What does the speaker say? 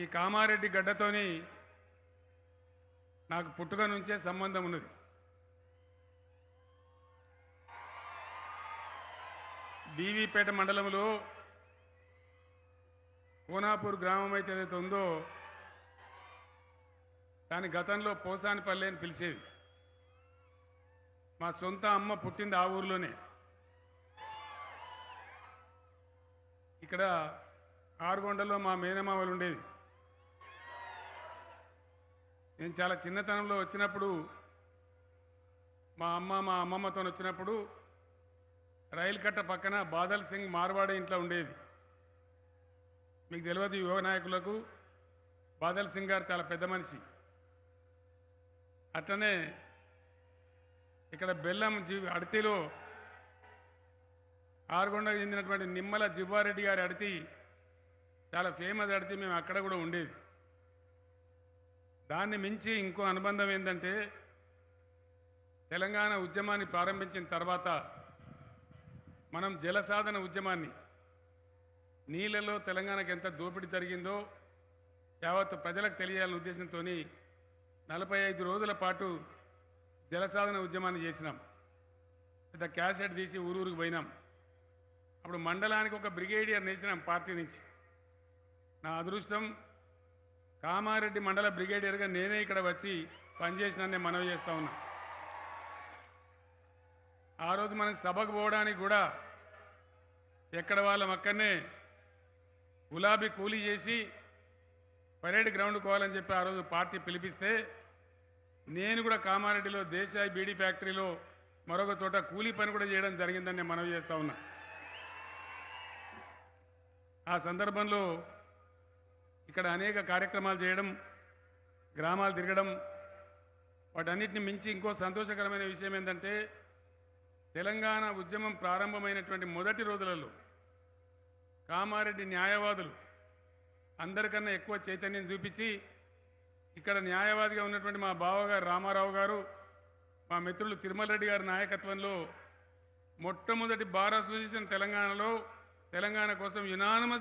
ఈ కామారెడ్డి గడ్డతోని నాకు పుట్టుక నుంచే సంబంధం ఉన్నది. బీవీపేట మండలంలో కోనాపూర్ గ్రామం అయితే ఏదైతే ఉందో దాని గతంలో పోసానిపల్లి అని పిలిచేది. మా సొంత అమ్మ పుట్టింది ఆ ఊర్లోనే. ఇక్కడ ఆరుగొండలో మా మేనమామలు ఉండేది. నేను చాలా చిన్నతనంలో వచ్చినప్పుడు మా అమ్మ మా అమ్మమ్మతో వచ్చినప్పుడు రైలు కట్ట పక్కన బాదల్ సింగ్ మార్వాడ ఇంట్లో ఉండేది. మీకు తెలియదు యువ నాయకులకు బాదల్ సింగ్ గారు చాలా పెద్ద మనిషి. అట్లనే ఇక్కడ బెల్లం జీ అడితిలో ఆరుగొండకు చెందినటువంటి నిమ్మల జివ్వారెడ్డి గారి అడితి చాలా ఫేమస్ అడితి మేము అక్కడ కూడా ఉండేది. దాన్ని మించి ఇంకో అనుబంధం ఏంటంటే తెలంగాణ ఉద్యమాన్ని ప్రారంభించిన తర్వాత మనం జలసాధన ఉద్యమాన్ని నీళ్ళలో తెలంగాణకు ఎంత దోపిడీ జరిగిందో యావత్ ప్రజలకు తెలియాలనే ఉద్దేశంతో నలభై ఐదు రోజుల పాటు జలసాధన ఉద్యమాన్ని చేసినాం. పెద్ద క్యాసెట్ తీసి ఊరూరికి పోయినాం. అప్పుడు మండలానికి ఒక బ్రిగేడియర్ నేసినాం పార్టీ నుంచి. నా అదృష్టం కామారెడ్డి మండల బ్రిగేడియర్గా నేనే ఇక్కడ వచ్చి పనిచేసినని నేను మనవి చేస్తా ఉన్నా. ఆ రోజు మనం సభకు పోవడానికి కూడా ఎక్కడ వాళ్ళం అక్కడనే గులాబీ కూలీ చేసి పరేడ్ గ్రౌండ్ కోవాలని చెప్పి ఆ రోజు పార్టీ పిలిపిస్తే నేను కూడా కామారెడ్డిలో దేశాయి బీడీ ఫ్యాక్టరీలో మరొక చోట కూలీ పని కూడా చేయడం జరిగిందని నేను మనవి చేస్తా ఉన్నా. ఆ సందర్భంలో ఇక్కడ అనేక కార్యక్రమాలు చేయడం గ్రామాలు తిరగడం వాటన్నిటిని మించి ఇంకో సంతోషకరమైన విషయం ఏంటంటే తెలంగాణ ఉద్యమం ప్రారంభమైనటువంటి మొదటి రోజులలో కామారెడ్డి న్యాయవాదులు అందరికన్నా ఎక్కువ చైతన్యం చూపించి ఇక్కడ న్యాయవాదిగా ఉన్నటువంటి మా బావగారు రామారావు గారు మా మిత్రులు తిరుమల రెడ్డి గారి నాయకత్వంలో మొట్టమొదటి బార్ అసోసియేషన్ తెలంగాణలో తెలంగాణ కోసం యునానమస్